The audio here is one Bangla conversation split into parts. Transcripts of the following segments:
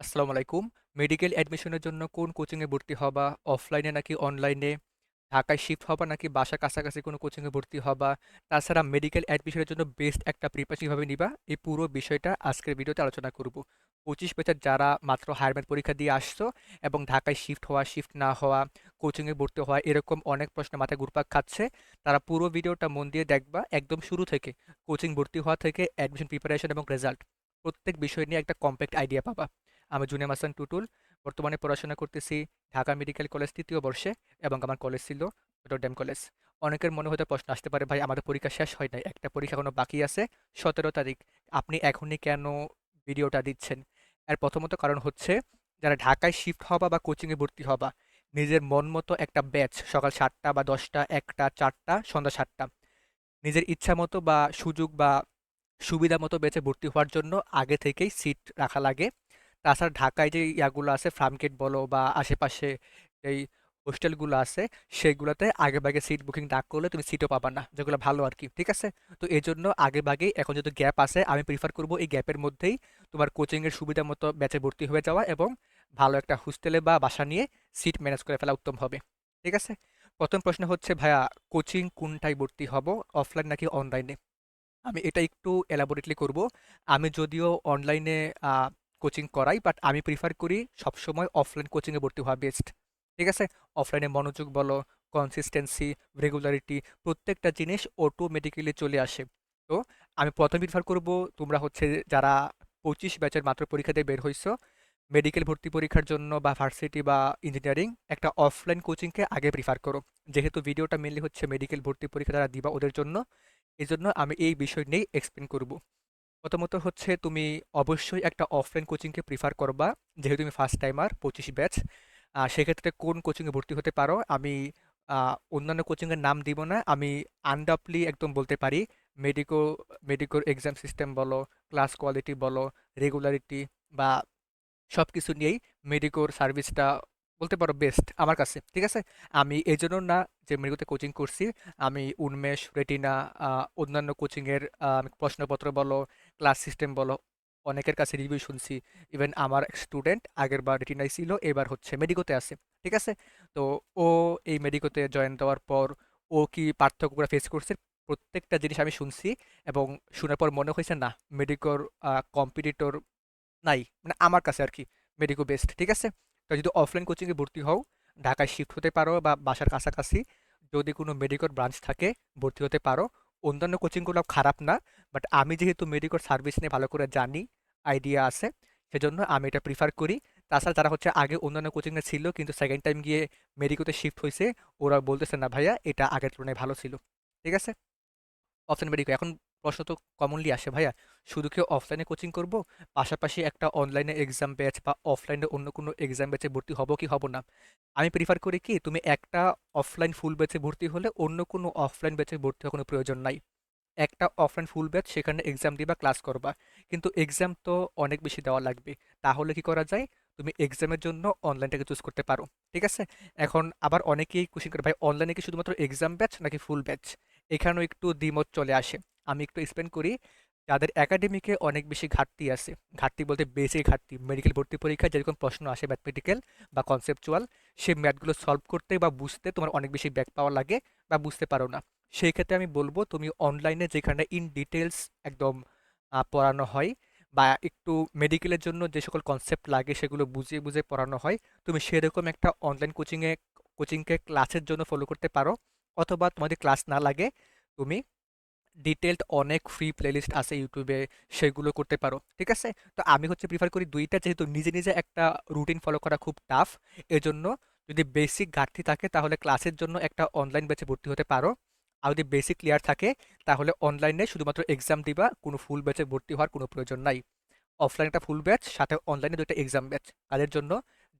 আসসালামু আলাইকুম। মেডিকেল অ্যাডমিশনের জন্য কোন কোচিংয়ে ভর্তি হবা? অফলাইনে নাকি অনলাইনে? ঢাকায় শিফট হবা নাকি বাসার কাছাকাছি কোনো কোচিংয়ে ভর্তি হবা? তাছাড়া মেডিকেল অ্যাডমিশনের জন্য বেস্ট একটা প্রিপারেশন কীভাবে নিবা? এই পুরো বিষয়টা আজকের ভিডিওতে আলোচনা করব। 25 ব্যাচের যারা মাত্র হায়ার পরীক্ষা দিয়ে আসছো এবং ঢাকায় শিফট হওয়া, শিফট না হওয়া, কোচিংয়ে ভর্তি হওয়া এরকম অনেক প্রশ্ন মাথায় ঘুরপাক খাচ্ছে। তারা পুরো ভিডিওটা মন দিয়ে দেখবা একদম শুরু থেকে কোচিং ভর্তি হওয়া থেকে অ্যাডমিশন প্রিপারেশন এবং রেজাল্ট প্রত্যেক বিষয় নিয়ে একটা কমপ্যাক্ট আইডিয়া পাবা। আমি জুনে হাসান টুটুল, বর্তমানে পড়াশোনা করতেছি ঢাকা মেডিকেল কলেজ তৃতীয় বর্ষে এবং আমার কলেজ ছিল ডেম কলেজ। অনেকের মনে হতে প্রশ্ন আসতে পারে, ভাই, আমাদের পরীক্ষা শেষ হয় নাই, একটা পরীক্ষা এখনও বাকি আছে, সতেরো তারিখ, আপনি এখনই কেন ভিডিওটা দিচ্ছেন? এর প্রথমত কারণ হচ্ছে, যারা ঢাকায় শিফট হবা বা কোচিংয়ে ভর্তি হবা নিজের মন মতো একটা ব্যাচ সকাল সাতটা বা দশটা, একটা, চারটা, সন্ধ্যা সাতটা, নিজের ইচ্ছা মতো বা সুযোগ বা সুবিধা মতো বেঁচে ভর্তি হওয়ার জন্য আগে থেকেই সিট রাখা লাগে। তাছাড়া ঢাকায় যে ইয়াগুলো আছে, ফার্মগেট বলো বা আশেপাশে এই হোস্টেলগুলো আছে, সেগুলোতে আগে ভাগে সিট বুকিং না করলে তুমি সিটও পাবা না, যেগুলো ভালো আর কি ঠিক আছে? তো এই জন্য আগে ভাগেই এখন যেহেতু গ্যাপ আছে, আমি প্রিফার করব এই গ্যাপের মধ্যেই তোমার কোচিংয়ের সুবিধা মতো ব্যাচে ভর্তি হয়ে যাওয়া এবং ভালো একটা হোস্টেলে বা বাসা নিয়ে সিট ম্যানেজ করে ফেলা উত্তম হবে, ঠিক আছে? প্রথম প্রশ্ন হচ্ছে, ভাইয়া কোচিং কোনটায় ভর্তি হব অফলাইন নাকি অনলাইনে আমি এটা একটু এলাবোরেটলি করব। আমি যদিও অনলাইনে কোচিং করাই বাট আমি প্রিফার করি সবসময় অফলাইন কোচিংয়ে ভর্তি হওয়া বেস্ট ঠিক আছে? অফলাইনে মনোযোগ বলো কনসিস্টেন্সি রেগুলারিটি প্রত্যেকটা জিনিস অটোমেটিক্যালি চলে আসে। তো আমি প্রথম প্রিফার করব তোমরা হচ্ছে যারা পঁচিশ ব্যাচের মাত্র পরীক্ষা দিয়ে বের হইছো মেডিকেল ভর্তি পরীক্ষার জন্য বা ভার্সিটি বা ইঞ্জিনিয়ারিং একটা অফলাইন কোচিংকে আগে প্রিফার করো। যেহেতু ভিডিওটা মেনলি হচ্ছে মেডিকেল ভর্তি পরীক্ষা যারা দিবা ওদের জন্য এই জন্য আমি এই বিষয় নিয়েই এক্সপ্লেন করব। প্রথমত হচ্ছে তুমি অবশ্যই একটা অফলাইন কোচিংকে প্রিফার করবা। যেহেতু তুমি ফার্স্ট টাইমার পঁচিশ ব্যাচ সেক্ষেত্রে কোন কোচিংয়ে ভর্তি হতে পারো? আমি অন্যান্য কোচিংয়ের নাম দিব না। আমি আনডাপলি একদম বলতে পারি মেডিকো মেডিকোর এক্সাম সিস্টেম বলো ক্লাস কোয়ালিটি বলো রেগুলারিটি বা সব কিছু নিয়েই মেডিকোর সার্ভিসটা বলতে পারো বেস্ট আমার কাছে, ঠিক আছে? আমি এই জন্য না যে মেডিকোতে কোচিং করছি, আমি উন্মেষ রেটিনা অন্যান্য কোচিংয়ের প্রশ্নপত্র বলো ক্লাস সিস্টেম বলো, অনেকের কাছে রিভিউ শুনছি ইভেন আমার স্টুডেন্ট আগের বার রেটিনাই ছিল এবার হচ্ছে মেডিকোতে আছে, ঠিক আছে? তো ও এই মেডিকোতে জয়েন দেওয়ার পর ও কি পার্থক্যগুলো ফেস করছে? প্রত্যেকটা জিনিস আমি শুনছি এবং শোনার পর মনে হয়েছে, না মেডিকোর কম্পিটিটর নাই। মানে আমার কাছে আর কি মেডিকো বেস্ট ঠিক আছে? তো যদি অফলাইন কোচিংয়ে ভর্তি হও, ঢাকায় শিফট হতে পারো বা বাসার কাছাকাছি, যদি কোনো মেডিকোর ব্রাঞ্চ থাকে, ভর্তি হতে পারো অন্যান্য কোচিংগুলো খারাপ না বাট আমি যেহেতু মেডিকোর সার্ভিস নিয়ে ভালো করে জানি আইডিয়া আছে, সেজন্য আমি এটা প্রিফার করি। তাছাড়া যারা হচ্ছে আগে অন্যান্য কোচিংয়ে ছিল, কিন্তু সেকেন্ড টাইম গিয়ে মেডিকোতে শিফট হয়েছে, ওরা বলতেছে, না ভাইয়া, এটা আগের তুলনায় ভালো ছিল। ঠিক আছে? অপশন মেডিকো এখন প্রশ্ন তো কমনলি আসে, ভাইয়া। শুধু কি অফলাইনে কোচিং করব? পাশাপাশি একটা অনলাইনে এক্সাম ব্যাচ বা অফলাইনে অন্য কোনো এক্সাম ব্যাচে ভর্তি হব কি হব না? আমি প্রিফার করি কি, তুমি একটা অফলাইন ফুল ব্যাচে ভর্তি হলে অন্য কোনো অফলাইন ব্যাচে ভর্তি হওয়ার কোনো প্রয়োজন নাই। একটা অফলাইন ফুল ব্যাচ সেখানে এক্সাম দিবা ক্লাস করবা। কিন্তু এক্সাম তো অনেক বেশি দেওয়া লাগবে। তাহলে কি করা যায়? তুমি এক্সামের জন্য অনলাইনটাকে চুজ করতে পারো। ঠিক আছে? এখন আবার অনেকেই কোশ্চেন করে, ভাই অনলাইনে কি শুধুমাত্র এক্সাম ব্যাচ নাকি ফুল ব্যাচ এখানেও একটু দ্বিমত চলে আসে। আমি একটু এক্সপ্লেন করি, যাদের একাডেমিকে অনেক বেশি ঘাটতি আছে। ঘাটতি বলতে বেসিক ঘাটতি মেডিকেল ভর্তি পরীক্ষায় যেরকম প্রশ্ন আসে ম্যাথমেটিক্যাল বা কনসেপচুয়াল সেই ম্যাথগুলো সলভ করতে বা বুঝতে তোমার অনেক বেশি ব্যাক পাওয়া লাগে বা বুঝতে পারো না। সেই ক্ষেত্রে আমি বলব, তুমি অনলাইনে যেখানে ইন ডিটেলস একদম পড়ানো হয় বা একটু মেডিকেলের জন্য যে সকল কনসেপ্ট লাগে সেগুলো বুঝিয়ে বুঝে পড়ানো হয়, তুমি সেরকম একটা অনলাইন কোচিংয়ে কোচিংকে ক্লাসের জন্য ফলো করতে পারো। অথবা তোমাদের ক্লাস না লাগে, তুমি ডিটেলড অনেক ফ্রি প্লেলিস্ট আছে ইউটিউবে সেগুলো করতে পারো, ঠিক আছে? তো আমি হচ্ছে প্রিফার করি দুইটা, যেহেতু নিজে নিজে একটা রুটিন ফলো করা খুব টাফ এজন্য যদি বেসিক ঘাটতি থাকে তাহলে ক্লাসের জন্য একটা অনলাইন ব্যাচে ভর্তি হতে পারো। আর যদি বেসিক ক্লিয়ার থাকে, তাহলে অনলাইনে শুধুমাত্র এক্সাম দিবা, কোনো ফুল ব্যাচে ভর্তি হওয়ার কোনো প্রয়োজন নাই। অফলাইন একটা ফুল ব্যাচ সাথে অনলাইনে দুইটা এক্সাম ব্যাচ তাদের জন্য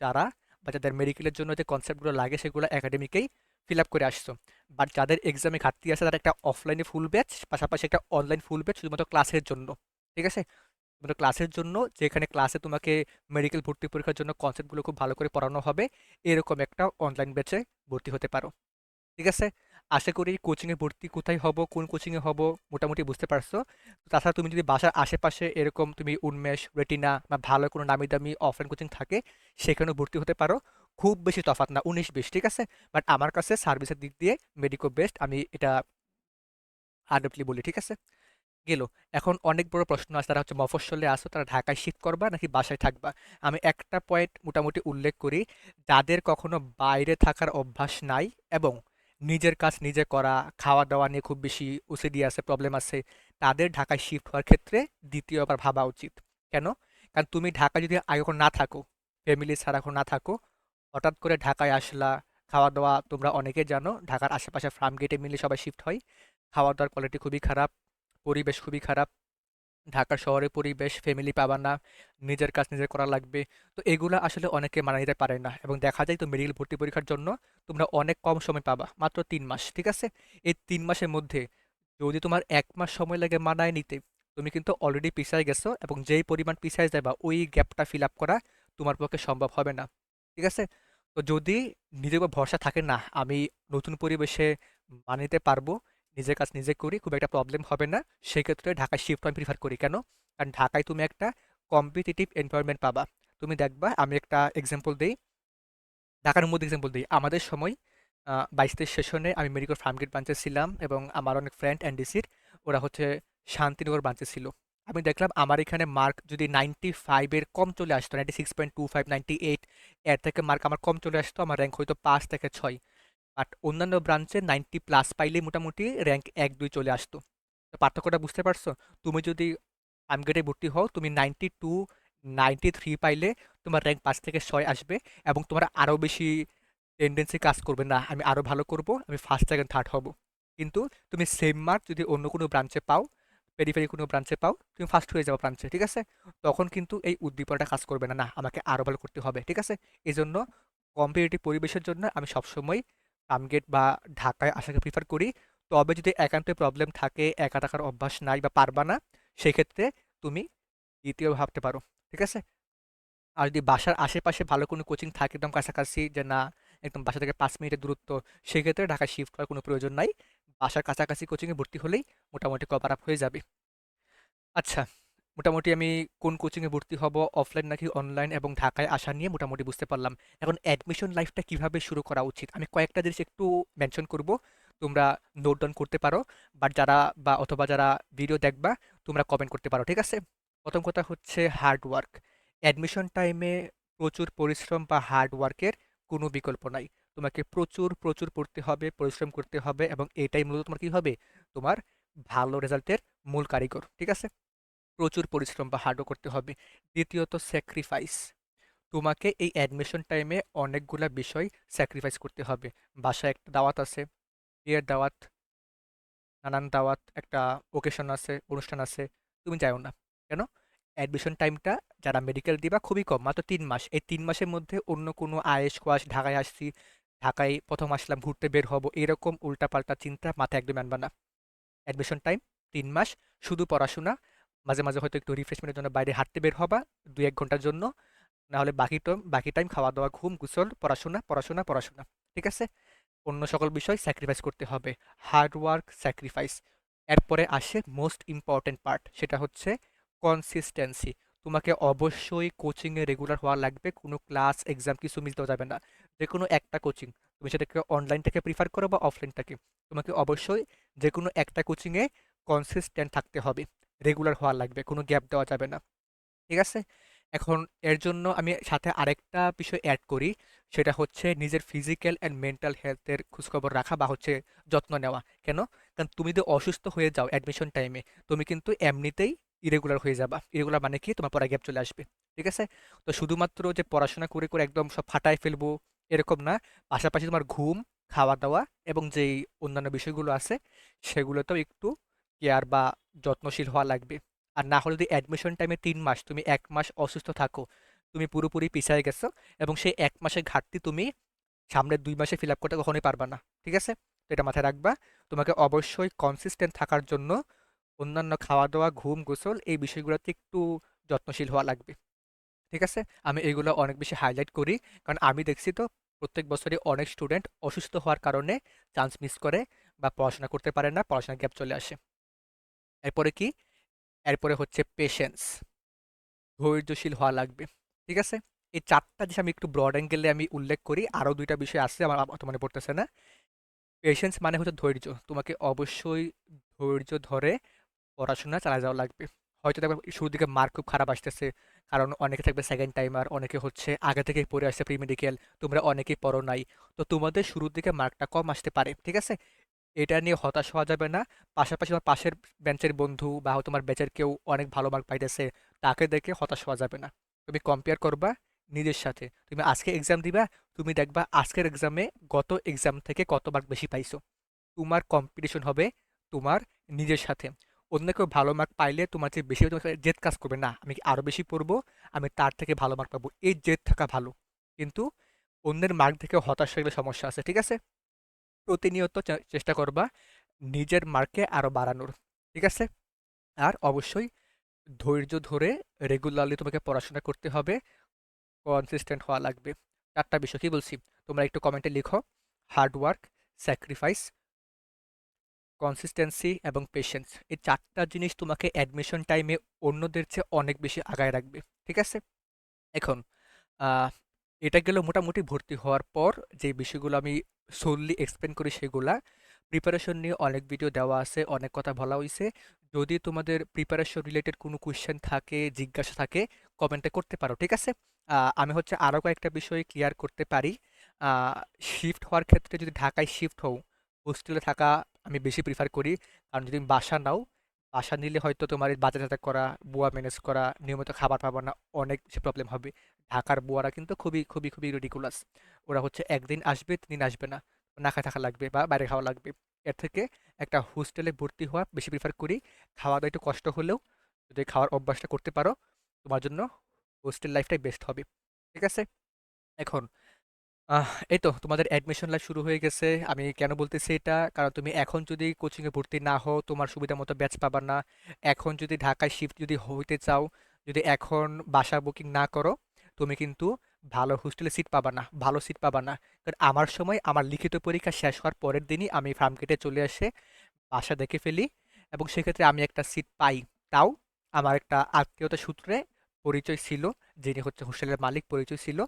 যারা বা যাদের মেডিকেলের জন্য যে কনসেপ্টগুলো লাগে সেগুলো একাডেমিকেই ফিল আপ করে আসছো। বাট যাদের এক্সামে ঘাটতি আছে, তারা একটা অফলাইনে ফুল ব্যাচ পাশাপাশি একটা অনলাইন ফুল ব্যাচ শুধুমাত্র ক্লাসের জন্য। ঠিক আছে? শুধুমাত্র ক্লাসের জন্য, যেখানে ক্লাসে তোমাকে মেডিকেল ভর্তি পরীক্ষার জন্য কনসেপ্টগুলো খুব ভালো করে পড়ানো হবে, এরকম একটা অনলাইন ব্যাচে ভর্তি হতে পারো। ঠিক আছে? আশা করি কোচিংয়ে ভর্তি কোথায় হব, কোন কোচিংয়ে হব, মোটামুটি বুঝতে পারছ। তাছাড়া তুমি যদি বাসার আশেপাশে এরকম তুমি উন্মেষ রেটিনা বা ভালো কোনো নামি দামি অফলাইন কোচিং থাকে, সেখানেও ভর্তি হতে পারো। খুব বেশি তফাৎ না, উনিশ বিশ, ঠিক আছে? বাট আমার কাছে সার্ভিসের দিক দিয়ে মেডিকো বেস্ট আমি এটা আডাপলি বলি, ঠিক আছে? গেল। এখন অনেক বড় প্রশ্ন আছে, তারা হচ্ছে মফস্বলে আসো তারা ঢাকায় শিফট করবা নাকি বাসায় থাকবা? আমি একটা পয়েন্ট মোটামুটি উল্লেখ করি, যাদের কখনো বাইরে থাকার অভ্যাস নাই এবং নিজের কাজ নিজে করা খাওয়া দাওয়া নিয়ে খুব বেশি ওসিডি আছে প্রবলেম আছে, তাদের ঢাকায় শিফট হওয়ার ক্ষেত্রে দ্বিতীয়বার ভাবা উচিত। কেন? কারণ তুমি ঢাকায় যদি আগে না থাকো ফ্যামিলি ছাড়া এখন না থাকো হঠাৎ করে ঢাকায় আসলা খাওয়া দাওয়া তোমরা অনেকে জানো, ঢাকার আশেপাশে ফার্ম গেটে মিলে সবাই শিফট হয়। খাওয়া দাওয়ার কোয়ালিটি খুবই খারাপ, পরিবেশ খুবই খারাপ। ঢাকা শহরে পরিবেশ ফ্যামিলি পাবা না, নিজের কাজ নিজে করা লাগবে। তো এগুলো আসলে অনেকে মানা নিতে পারে না এবং দেখা যায় তো মেডিকেল ভর্তি পরীক্ষার জন্য তোমরা অনেক কম সময় পাবা, মাত্র তিন মাস, ঠিক আছে? এই তিন মাসের মধ্যে যদি তোমার এক মাস সময় লাগে মানায় নিতে, তুমি কিন্তু অলরেডি পিছায় গেছো এবং যেই পরিমাণ পিছায় যাবা, ওই গ্যাপটা ফিল আপ করা তোমার পক্ষে সম্ভব হবে না। ঠিক আছে? তো যদি নিজের উপর ভরসা থাকে না, আমি নতুন পরিবেশে মানিয়ে নিতে পারব, নিজের কাজ নিজে করি, খুব একটা প্রবলেম হবে না। সেক্ষেত্রে ঢাকায় শিফট আমি প্রিফার করি। কেন? কারণ ঢাকায় তুমি একটা কম্পিটিটিভ এনভায়রনমেন্ট পাবা। তুমি দেখবা, আমি একটা এক্সাম্পল দিই। ঢাকার মধ্যে এক্সাম্পল দিই। আমাদের সময় বাইশ তেইশ সেশনে আমি মেডিকেল ফার্মগেট ব্রাঞ্চে ছিলাম এবং আমার অনেক ফ্রেন্ড এনডিসির ওরা হচ্ছে শান্তিনগর ব্রাঞ্চে ছিল। আমি দেখলাম আমার এখানে মার্ক যদি নাইনটি ফাইভের কম চলে আসতো ninety six point two five ninety eight এর থেকে মার্ক আমার কম চলে আসতো, আমার র্যাঙ্ক হয়তো পাঁচ থেকে ছয়। বাট অন্যান্য ব্রাঞ্চে নাইনটি প্লাস পাইলেই মোটামুটি র্যাঙ্ক এক, দুই চলে আসতো। তো পার্থক্যটা বুঝতে পারছ? তুমি যদি আমগেটে ভর্তি হও, তুমি নাইনটি টু নাইনটি থ্রি পাইলে তোমার র্যাঙ্ক পাঁচ থেকে ছয় আসবে এবং তোমার আরও বেশি টেন্ডেন্সি কাজ করবে না, আমি আরও ভালো করব, আমি ফার্স্ট সেকেন্ড থার্ড হব। কিন্তু তুমি সেম মার্ক যদি অন্য কোনো ব্রাঞ্চে পাও পেরিফেরি কোনো ব্রাঞ্চে পাও, তুমি ফার্স্ট হয়ে যাও ব্রাঞ্চে ঠিক আছে? তখন কিন্তু এই উদ্দীপনাটা কাজ করবে না না, আমাকে আরও ভালো করতে হবে, ঠিক আছে? এই জন্য কম্পিটিটিভ পরিবেশের জন্য আমি সবসময় টার্মগেট বা ঢাকায় আসাকে প্রিফার করি। তবে যদি একান্ত প্রবলেম থাকে, একা থাকার অভ্যাস নাই বা পারবা না, সেক্ষেত্রে তুমি দ্বিতীয় ভাবতে পারো, ঠিক আছে? আর যদি বাসার আশেপাশে ভালো কোনো কোচিং থাকে, একদম কাছাকাছি, যে না, একদম বাসা থেকে পাঁচ মিনিটের দূরত্ব, সেক্ষেত্রে ঢাকায় শিফট করার কোনো প্রয়োজন নাই। বাসার কাছাকাছি কোচিংয়ে ভর্তি হলেই মোটামুটি কভার আপ হয়ে যাবে। আচ্ছা মোটামুটি আমি কোন কোচিংয়ে ভর্তি হব অফলাইন নাকি অনলাইন এবং ঢাকায় আসা নিয়ে মোটামুটি বুঝতে পারলাম। এখন অ্যাডমিশন লাইফটা কীভাবে শুরু করা উচিত? আমি কয়েকটা জিনিস একটু মেনশন করব, তোমরা নোট ডাউন করতে পারো বাট যারা বা অথবা যারা ভিডিও দেখবা, তোমরা কমেন্ট করতে পারো, ঠিক আছে? প্রথম কথা হচ্ছে হার্ড ওয়ার্ক অ্যাডমিশন টাইমে প্রচুর পরিশ্রম বা হার্ড ওয়ার্কের কোনো বিকল্প নাই। তোমাকে প্রচুর প্রচুর পড়তে হবে, পরিশ্রম করতে হবে এবং এটাই মূলত তোমার কী হবে? তোমার ভালো রেজাল্টের মূল কারিগর, ঠিক আছে? প্রচুর পরিশ্রম বা হার্ডও করতে হবে। দ্বিতীয়ত স্যাক্রিফাইস তোমাকে এই অ্যাডমিশন টাইমে অনেকগুলা বিষয় স্যাক্রিফাইস করতে হবে। বাসায় একটা দাওয়াত আছে, বিয়ের দাওয়াত, নানান দাওয়াত, একটা ওকেশন আছে, অনুষ্ঠান আছে, তুমি যাও না। কেন? অ্যাডমিশন টাইমটা যারা মেডিকেল দিবা খুবই কম, মাত্র তিন মাস। এই তিন মাসের মধ্যে অন্য কোনো আয়েস কোয়াশ ঢাকায় আসছি ঢাকায় প্রথম আসলাম, ঘুরতে বের হব, এরকম উল্টাপাল্টা চিন্তা মাথায় একদম আনবা না। অ্যাডমিশন টাইম তিন মাস, শুধু পড়াশোনা, মাঝে মাঝে হয়তো একটু রিফ্রেশমেন্টের জন্য বাইরে হাঁটতে বের হবা দুই এক ঘণ্টার জন্য, নাহলে বাকি টাইম বাকি টাইম খাওয়া দাওয়া ঘুম, গুসল, পড়াশোনা পড়াশোনা পড়াশোনা, ঠিক আছে? অন্য সকল বিষয় স্যাক্রিফাইস করতে হবে হার্ড ওয়ার্ক স্যাক্রিফাইস এরপরে আসে মোস্ট ইম্পর্টেন্ট পার্ট সেটা হচ্ছে কনসিস্টেন্সি তোমাকে অবশ্যই কোচিংয়ে রেগুলার হওয়া লাগবে, কোনো ক্লাস এক্সাম কিছু মিস দেওয়া যাবে না। যে কোনো একটা কোচিং তুমি সেটাকে অনলাইনটাকে প্রিফার করো বা অফলাইনটাকে তোমাকে অবশ্যই যে কোনো একটা কোচিংয়ে কনসিস্টেন্ট থাকতে হবে রেগুলার হওয়া লাগবে, কোনো গ্যাপ দেওয়া যাবে না, ঠিক আছে? এখন এর জন্য আমি সাথে আরেকটা বিষয় অ্যাড করি, সেটা হচ্ছে নিজের ফিজিক্যাল অ্যান্ড মেন্টাল হেলথের খোঁজখবর রাখা বা হচ্ছে যত্ন নেওয়া, কেন? কারণ তুমি যদি অসুস্থ হয়ে যাও অ্যাডমিশন টাইমে তুমি কিন্তু এমনিতেই ইরেগুলার হয়ে যাবা ইরেগুলার মানে কি? তোমার পড়া গ্যাপ চলে আসবে, ঠিক আছে? তো শুধুমাত্র যে পড়াশোনা করে করে একদম সব ফাটায় ফেলব এরকম না। পাশাপাশি তোমার ঘুম খাওয়া দাওয়া এবং যেই অন্যান্য বিষয়গুলো আছে, সেগুলোতেও একটু কেয়ার বা যত্নশীল হওয়া লাগবে। আর না হলে যদি অ্যাডমিশন টাইমে তিন মাস, তুমি এক মাস অসুস্থ থাকো, তুমি পুরোপুরি পিছিয়ে গেছো এবং সেই এক মাসের ঘাটতি তুমি সামনের দুই মাসে ফিল আপ করতে কখনোই পারবা না, ঠিক আছে? তো এটা মাথায় রাখবা। তোমাকে অবশ্যই কনসিস্টেন্ট থাকার জন্য অন্যান্য খাওয়া দাওয়া ঘুম, গোসল এই বিষয়গুলোতে একটু যত্নশীল হওয়া লাগবে। ঠিক আছে? আমি এগুলো অনেক বেশি হাইলাইট করি। কারণ আমি দেখছি তো প্রত্যেক বছরই অনেক স্টুডেন্ট অসুস্থ হওয়ার কারণে চান্স মিস করে বা পড়াশোনা করতে পারে না, পড়াশোনার গ্যাপ চলে আসে। এরপরে কি? এরপরে হচ্ছে পেশেন্স ধৈর্যশীল হওয়া লাগবে। ঠিক আছে? এই চারটা জিনিস আমি একটু ব্রড অ্যাঙ্গেলে আমি উল্লেখ করি। আরও দুইটা বিষয় আছে আমার মনে পড়তেছে না। পেশেন্স মানে হচ্ছে ধৈর্য। তোমাকে অবশ্যই ধৈর্য ধরে পড়াশোনা চালা যাওয়া লাগবে। হয়তো দেখবে শুরুর দিকে মার্ক খুব খারাপ আসতেছে। কারণ অনেকে থাকবে সেকেন্ড টাইমার অনেকে হচ্ছে আগে থেকেই পড়ে আসছে প্রি মেডিকেল তোমরা অনেকেই পড়ো নাই। তো তোমাদের শুরুর দিকে মার্কটা কম আসতে পারে, ঠিক আছে? এটা নিয়ে হতাশ হওয়া যাবে না। পাশাপাশি তোমার পাশের বেঞ্চের বন্ধু বা তোমার ব্যাচের কেউ অনেক ভালো মার্ক পাইতেছে, তাকে দেখে হতাশ হওয়া যাবে না। তুমি কম্পেয়ার করবা নিজের সাথে। তুমি আজকে এক্সাম দিবা, তুমি দেখবা আজকের এক্সামে গত এক্সাম থেকে কত মার্ক বেশি পাইছো। তোমার কম্পিটিশন হবে তোমার নিজের সাথে। অন্য কেউ ভালো মার্ক পাইলে তোমার চেয়ে বেশি তোমার জেদ কাজ করবে। না, আমি আরও বেশি পড়ব? আমি তার থেকে ভালো মার্ক পাবো। এই জেদ থাকা ভালো। কিন্তু অন্যের মার্ক দেখে হতাশ হয়ে সমস্যা আছে, ঠিক আছে? প্রতিনিয়ত চেষ্টা করবা নিজের মার্কে আরও বাড়ানোর, ঠিক আছে? আর অবশ্যই ধৈর্য ধরে রেগুলারলি তোমাকে পড়াশোনা করতে হবে। কনসিস্টেন্ট হওয়া লাগবে। চারটা বিষয় কি বলছি? তোমরা একটু কমেন্টে লিখো। হার্ড ওয়ার্ক স্যাক্রিফাইস কনসিস্টেন্সি এবং পেশেন্স এই চারটা জিনিস তোমাকে অ্যাডমিশন টাইমে অন্যদের চেয়ে অনেক বেশি আগায় রাখবে, ঠিক আছে? এখন এটা গেল মোটামুটি ভর্তি হওয়ার পর যে বিষয়গুলো আমি সোললি এক্সপ্লেন করি সেগুলা। প্রিপারেশন নিয়ে অনেক ভিডিও দেওয়া আছে, অনেক কথা বলা হয়েছে যদি তোমাদের প্রিপারেশন রিলেটেড কোনো কোয়েশ্চেন থাকে, জিজ্ঞাসা থাকে কমেন্টে করতে পারো, ঠিক আছে? আমি হচ্ছে আরও কয়েকটা বিষয় ক্লিয়ার করতে পারি। শিফট হওয়ার ক্ষেত্রে যদি ঢাকায় শিফট হও হোস্টেলে থাকা আমি বেশি প্রিফার করি। কারণ যদি বাসা নাও, বাসা নিলে হয়তো তোমার এই বাজার টাজার করা বুয়া ম্যানেজ করা, নিয়মিত খাবার পাবা না, অনেক বেশি প্রবলেম হবে। ঢাকার বুয়ারা কিন্তু খুবই খুবই খুবই রিডিকুলাস ওরা হচ্ছে একদিন আসবে তিন আসবে না। না খায় থাকা লাগবে বা বাইরে খাওয়া লাগবে। এর থেকে একটা হোস্টেলে ভর্তি হওয়া বেশি প্রিফার করি। খাওয়া দাওয়া একটু কষ্ট হলেও যদি খাওয়ার অভ্যাসটা করতে পারো, তোমার জন্য হোস্টেল লাইফটাই বেস্ট হবে। ঠিক আছে? এখন আহ, এই তো তোমাদের অ্যাডমিশন লাইফ শুরু হয়ে গেছে। আমি কেন বলতেছি এটা? কারণ তুমি এখন যদি কোচিংয়ে ভর্তি না হও, তোমার সুবিধা মতো ব্যাচ পাবা না। এখন যদি ঢাকায় শিফট যদি হইতে চাও, যদি এখন বাসা বুকিং না করো, তুমি কিন্তু ভালো হোস্টেলে সিট পাবা না, ভালো সিট পাবা না। কারণ আমার সময় আমার লিখিত পরীক্ষা শেষ হওয়ার পরের দিনই আমি ফার্ম গেটে চলে এসে বাসা দেখে ফেলি এবং সেক্ষেত্রে আমি একটা সিট পাই। তাও আমার একটা আত্মীয়তা সূত্রে পরিচয় ছিল, যিনি হচ্ছে হোস্টেলের মালিক, পরিচয় ছিল।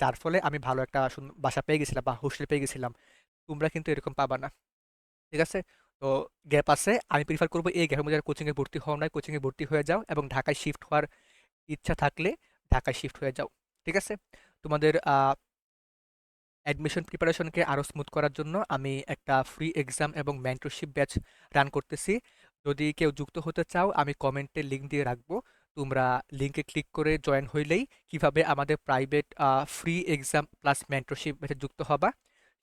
যার ফলে আমি ভালো একটা বাসা পেয়ে গেছিলাম বা হোস্টেল পেয়ে গেছিলাম। তোমরা কিন্তু এরকম পাবা না। ঠিক আছে? তো গ্যাপ আছে। আমি প্রিফার করব এই গ্যাপের মধ্যে কোচিংয়ে ভর্তি হওয়া নয় কোচিংয়ে ভর্তি হয়ে যাও এবং ঢাকায় শিফট হওয়ার ইচ্ছা থাকলে ঢাকায় শিফট হয়ে যাও। ঠিক আছে? তোমাদের অ্যাডমিশন প্রিপারেশনকে আরও স্মুথ করার জন্য আমি একটা ফ্রি এক্সাম এবং মেন্টরশিপ ব্যাচ রান করতেছি। যদি কেউ যুক্ত হতে চাও, আমি কমেন্টে লিঙ্ক দিয়ে রাখব। তোমরা লিঙ্কে ক্লিক করে জয়েন হইলেই কীভাবে আমাদের private free exam plus mentorship ব্যাচে যুক্ত হবা,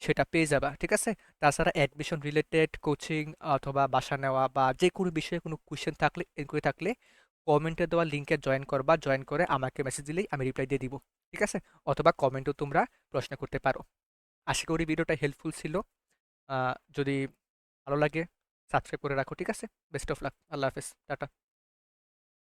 সেটা পেয়ে যাবা, ঠিক আছে? তাছাড়া অ্যাডমিশন রিলেটেড কোচিং অথবা বাসা নেওয়া বা যে কোনো বিষয়ে কোনো কোয়েশ্চেন থাকলে এনকোয়ারি থাকলে কমেন্টে দেওয়া লিঙ্কে জয়েন করবা জয়েন করে আমাকে মেসেজ দিলেই আমি রিপ্লাই দিয়ে দিব, ঠিক আছে? অথবা কমেন্টও তোমরা প্রশ্ন করতে পারো। আশা করি ভিডিওটা হেল্পফুল ছিল। যদি ভালো লাগে সাবস্ক্রাইব করে রাখো, ঠিক আছে? বেস্ট অফ লাক আল্লাহ হাফেজ, টাটা।